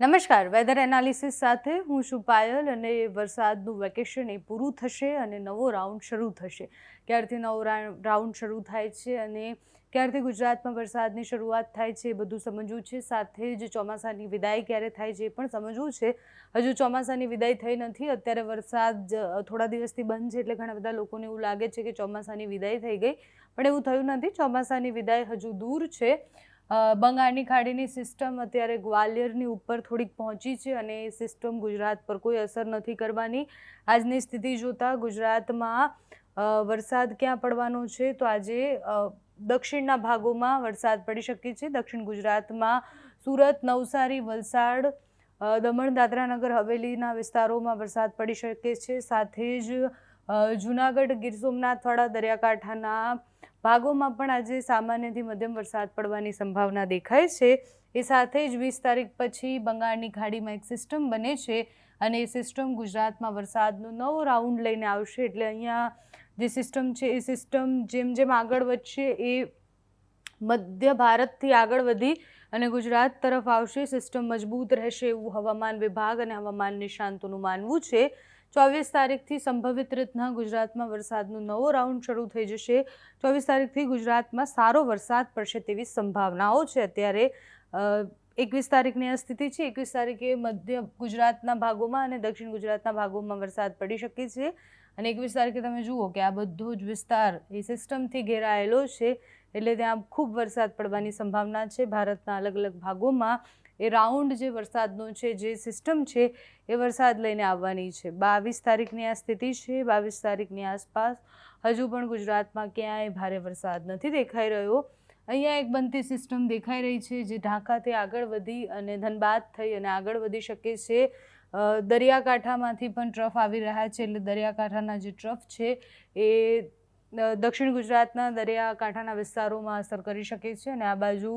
નમસ્કાર. Weather analysis સાથે હું છું પાયલ અને વરસાદનું વેકેશન એ પૂરું થશે અને નવો રાઉન્ડ શરૂ થશે. ક્યારથી નવો રાઉન્ડ શરૂ થાય છે અને ક્યારથી ગુજરાતમાં વરસાદની શરૂઆત થાય છે એ બધું સમજવું છે. સાથે જ ચોમાસાની વિદાય ક્યારે થાય છે એ પણ સમજવું છે. હજુ ચોમાસાની વિદાય થઈ નથી. અત્યારે વરસાદ થોડા દિવસથી બંધ છે એટલે ઘણા બધા લોકોને એવું લાગે છે કે ચોમાસાની વિદાય થઈ ગઈ. પણ એવું થયું નથી. ચોમાસાની વિદાય હજુ દૂર છે. બંગાળની ખાડીની સિસ્ટમ અત્યારે ગ્વાલિયરની ઉપર થોડીક પહોંચી છે અને એ સિસ્ટમ ગુજરાત પર કોઈ અસર નથી કરવાની. આજની સ્થિતિ જોતાં ગુજરાતમાં વરસાદ ક્યાં પડવાનો છે? તો આજે દક્ષિણના ભાગોમાં વરસાદ પડી શકે છે. દક્ષિણ ગુજરાતમાં સુરત, નવસારી, વલસાડ દમણ, દાદરા નગર, હવેલીના વિસ્તારોમાં વરસાદ પડી શકે છે. સાથે જ જૂનાગઢ, ગીર સોમનાથવાળા દરિયાકાંઠાના ભાગોમાં પણ આજે સામાન્યથી મધ્યમ વરસાદ પડવાની સંભાવના દેખાય છે. એ સાથે જ વીસ તારીખ પછી બંગાળની ખાડીમાં એક સિસ્ટમ બને છે અને એ સિસ્ટમ ગુજરાતમાં વરસાદનો નવો રાઉન્ડ લઈને આવશે. એટલે અહીંયા જે સિસ્ટમ છે, એ સિસ્ટમ જેમ જેમ આગળ વધશે, એ મધ્ય ભારતથી આગળ વધી અને ગુજરાત તરફ આવશે. સિસ્ટમ મજબૂત રહેશે એવું હવામાન વિભાગ અને હવામાન નિષ્ણાંતોનું માનવું છે. ચોવીસ તારીખથી સંભવિત રીતના ગુજરાતમાં વરસાદનો નવો રાઉન્ડ શરૂ થઈ જશે. ચોવીસ તારીખથી ગુજરાતમાં સારો વરસાદ પડશે તેવી સંભાવનાઓ છે. અત્યારે એકવીસ તારીખની આ સ્થિતિ છે. એકવીસ તારીખે મધ્ય ગુજરાતના ભાગોમાં અને દક્ષિણ ગુજરાતના ભાગોમાં વરસાદ પડી શકે છે. અને એકવીસ તારીખે તમે જુઓ કે આ બધો જ વિસ્તાર એ સિસ્ટમથી ઘેરાયેલો છે. એટલે ત્યાં ખૂબ વરસાદ પડવાની સંભાવના છે. ભારતના અલગ અલગ ભાગોમાં એ રાઉન્ડ જે વરસાદનો છે, જે સિસ્ટમ છે, એ વરસાદ લઈને આવવાની છે. બાવીસ તારીખની આ સ્થિતિ છે, બાવીસ તારીખની આસપાસ હજુ પણ ગુજરાતમાં ક્યાંય ભારે વરસાદ નથી દેખાઈ રહ્યો. અહીંયા એક બનતી સિસ્ટમ દેખાઈ રહી છે, જે ઢાંકાથી આગળ વધી અને ધનબાદ થઈ અને આગળ વધી શકે છે. દરિયાકાંઠામાંથી પણ ટ્રફ આવી રહ્યા છે, એટલે દરિયાકાંઠાના જે ટ્રફ છે, એ દક્ષિણ ગુજરાતના દરિયાકાંઠાના વિસ્તારોમાં અસર કરી શકે છે અને આ બાજુ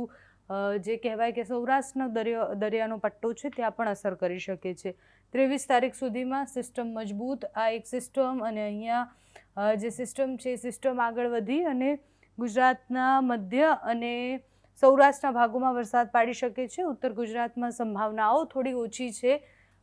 જે કહેવાય કે સૌરાષ્ટ્રનો દરિયો, દરિયાનો પટ્ટો છે, ત્યાં પણ અસર કરી શકે છે. ત્રેવીસ તારીખ સુધીમાં સિસ્ટમ મજબૂત, આ એક સિસ્ટમ અને અહીંયા જે સિસ્ટમ છે, એ સિસ્ટમ આગળ વધી અને ગુજરાતના મધ્ય અને સૌરાષ્ટ્રના ભાગોમાં વરસાદ પાડી શકે છે. ઉત્તર ગુજરાતમાં સંભાવનાઓ થોડી ઓછી છે.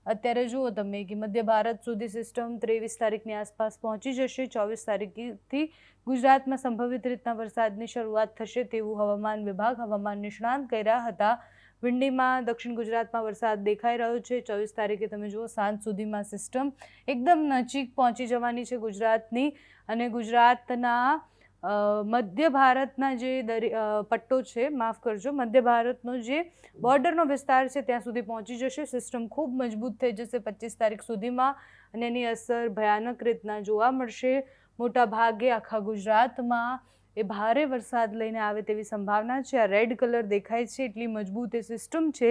અત્યારે જુઓ તમે કે મધ્ય ભારત સુધી સિસ્ટમ ત્રેવીસ તારીખની આસપાસ પહોંચી જશે, ચોવીસ તારીખથી ગુજરાતમાં સંભવિત રીતના વરસાદની શરૂઆત થશે તેવું હવામાન વિભાગ હવામાન નિષ્ણાંત કર્યા હતા. વિંડીમાં દક્ષિણ ગુજરાતમાં વરસાદ દેખાઈ રહ્યો છે. ચોવીસ તારીખે તમે જુઓ સાંજ સુધીમાં સિસ્ટમ એકદમ નજીક પહોંચી જવાની છે ગુજરાતની અને ગુજરાતના મધ્ય ભારતના જે પટ્ટો છે, માફ કરજો, મધ્ય ભારતનો જે બોર્ડરનો વિસ્તાર છે, ત્યાં સુધી પહોંચી જશે. સિસ્ટમ ખૂબ મજબૂત થઈ જશે પચીસ તારીખ સુધીમાં અને એની અસર ભયાનક રીતના જોવા મળશે. મોટા ભાગે આખા ગુજરાતમાં એ ભારે વરસાદ લઈને આવે તેવી સંભાવના છે. આ રેડ કલર દેખાય છે, એટલી મજબૂત એ સિસ્ટમ છે.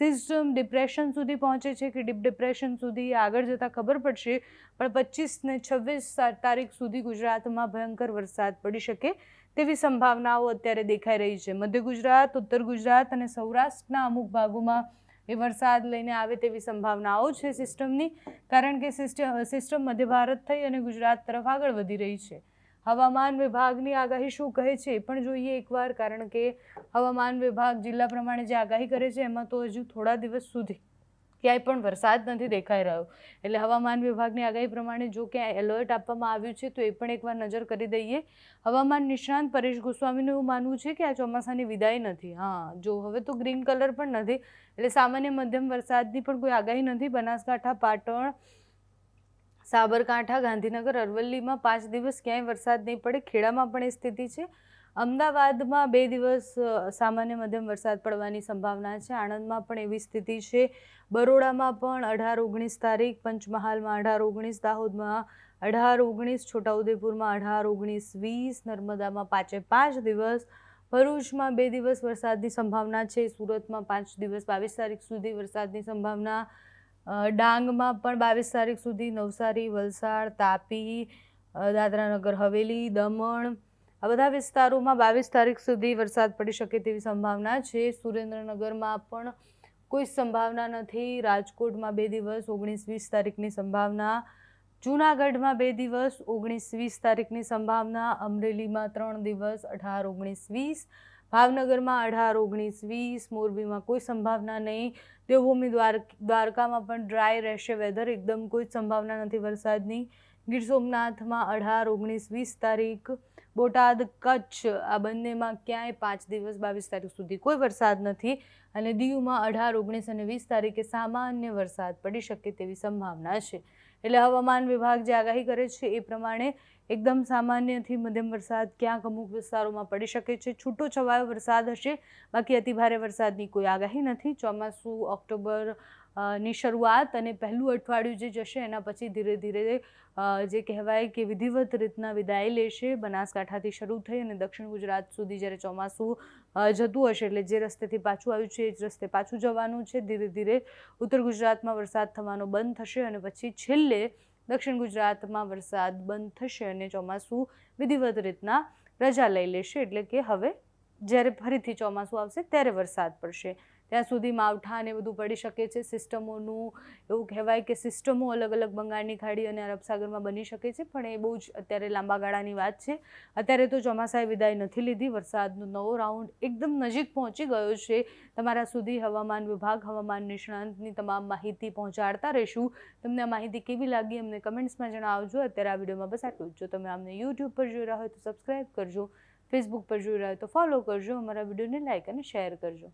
સિસ્ટમ ડિપ્રેશન સુધી પહોંચે છે કે ડીપ ડિપ્રેશન સુધી આગળ જતાં ખબર પડશે. પણ પચીસ ને છવ્વીસ તારીખ સુધી ગુજરાતમાં ભયંકર વરસાદ પડી શકે તેવી સંભાવનાઓ અત્યારે દેખાઈ રહી છે. મધ્ય ગુજરાત, ઉત્તર ગુજરાત અને સૌરાષ્ટ્રના અમુક ભાગોમાં એ વરસાદ લઈને આવે તેવી સંભાવનાઓ છે સિસ્ટમની કારણ કે સિસ્ટમ મધ્ય ભારત થઈ અને ગુજરાત તરફ આગળ વધી રહી છે. હવામાન વિભાગની આગાહી શું કહે છે એ પણ જોઈએ એકવાર, કારણ કે હવામાન વિભાગ જિલ્લા પ્રમાણે જે આગાહી કરે છે, એમાં તો હજુ થોડા દિવસ સુધી ક્યાંય પણ વરસાદ નથી દેખાઈ રહ્યો. એટલે હવામાન વિભાગની આગાહી પ્રમાણે જો ક્યાંય એલર્ટ આપવામાં આવ્યું છે, તો એ પણ એકવાર નજર કરી દઈએ. હવામાન નિષ્ણાંત પરેશ ગોસ્વામીનું એવું માનવું છે કે આ ચોમાસાની વિદાય નથી. હા, જો હવે તો ગ્રીન કલર પણ નથી. એટલે સામાન્ય મધ્યમ વરસાદની પણ કોઈ આગાહી નથી. બનાસકાંઠા, પાટણ સાબરકાંઠા, ગાંધીનગર, અરવલ્લીમાં પાંચ દિવસ ક્યાંય વરસાદ નહીં પડે. ખેડામાં પણ એ સ્થિતિ છે. અમદાવાદમાં બે દિવસ સામાન્ય મધ્યમ વરસાદ પડવાની સંભાવના છે. આણંદમાં પણ એવી સ્થિતિ છે. બરોડામાં પણ અઢાર ઓગણીસ તારીખ, પંચમહાલમાં અઢાર ઓગણીસ, દાહોદમાં અઢાર ઓગણીસ, છોટાઉદેપુરમાં અઢાર ઓગણીસ, વીસ, નર્મદામાં પાંચે પાંચ દિવસ, ભરૂચમાં બે દિવસ વરસાદની સંભાવના છે. સુરતમાં પાંચ દિવસ બાવીસ તારીખ સુધી વરસાદની સંભાવના ડાંગમાં પણ બાવીસ તારીખ સુધી નવસારી, વલસાડ, તાપી દાદરાનગર, હવેલી, દમણ આ બધા વિસ્તારોમાં બાવીસ તારીખ સુધી વરસાદ પડી શકે તેવી સંભાવના છે. સુરેન્દ્રનગરમાં પણ કોઈ સંભાવના નથી. રાજકોટમાં બે દિવસ, ઓગણીસ વીસ તારીખની સંભાવના. જૂનાગઢમાં બે દિવસ, ઓગણીસ વીસ તારીખની સંભાવના. અમરેલીમાં ત્રણ દિવસ, અઢાર, ઓગણીસ વીસ. ભાવનગરમાં અઢાર, ઓગણીસ, વીસ, મોરબીમાં કોઈ સંભાવના નહીં. દેવભૂમિ દ્વાર, દ્વારકામાં પણ ડ્રાય રહેશે વેધર એકદમ કોઈ જ સંભાવના નથી વરસાદની. ગીર સોમનાથમાં અઢાર, ઓગણીસ, વીસ તારીખ. બોટાદ, કચ્છ, આ બંનેમાં ક્યાંય પાંચ દિવસ, બાવીસ તારીખ સુધી કોઈ વરસાદ નથી. અને દીવમાં અઢાર, ઓગણીસ અને વીસ તારીખે સામાન્ય વરસાદ પડી શકે તેવી સંભાવના છે. એટલે હવામાન વિભાગ જે આગાહી કરે છે એ પ્રમાણે એકદમ સામાન્યથી મધ્યમ વરસાદ ક્યાંક અમુક વિસ્તારોમાં પડી શકે છે. છૂટો છવાયો વરસાદ હશે. બાકી અતિભારે વરસાદની કોઈ આગાહી નથી. ચોમાસું, ઓક્ટોબર ની શરૂઆત અને પહેલું અઠવાડિયું જે જશે, એના પછી ધીરે ધીરે જે કહેવાય કે વિધિવત રીતના વિદાય લેશે. બનાસકાંઠાથી શરૂ થઈ અને દક્ષિણ ગુજરાત સુધી જ્યારે ચોમાસું જતું હશે એટલે જે રસ્તેથી પાછું આવ્યું છે, એ જ રસ્તે પાછું જવાનું છે. ધીરે ધીરે ઉત્તર ગુજરાતમાં વરસાદ થવાનો બંધ થશે અને પછી છેલ્લે દક્ષિણ ગુજરાતમાં વરસાદ બંધ થશે અને ચોમાસું વિધિવત રીતના રજા લઈ લેશે. એટલે કે હવે જ્યારે ફરીથી ચોમાસું આવશે, ત્યારે વરસાદ પડશે. ત્યાં સુધી માવઠા ને બધું પડી શકે છે. સિસ્ટમોનું એવું કહેવાય કે સિસ્ટમો અલગ અલગ બંગાળની ખાડી અને અરબ સાગરમાં બની શકે છે, પણ એ બહુ જ અત્યારે લાંબા ગાળાની વાત છે. અત્યારે તો ચોમાસાએ વિદાય નથી લીધી. વરસાદનો નવો રાઉન્ડ એકદમ નજીક પહોંચી ગયો છે. તમારા સુધી હવામાન વિભાગ, હવામાન નિષ્ણાંતની તમામ માહિતી પહોંચાડતા રહીશું. તમને આ માહિતી કેવી લાગી અમને કમેન્ટ્સમાં જણાવજો. અત્યારે આ વિડીયોમાં બસ આટલું જો. તમે અમને યુટ્યુબ પર જોઈ રહ્યા હોય તો સબસ્ક્રાઈબ કરજો, ફેસબુક પર જોઈ રહ્યા હોય તો ફોલો કરજો, અમારા વિડીયોને લાઇક અને શેર કરજો.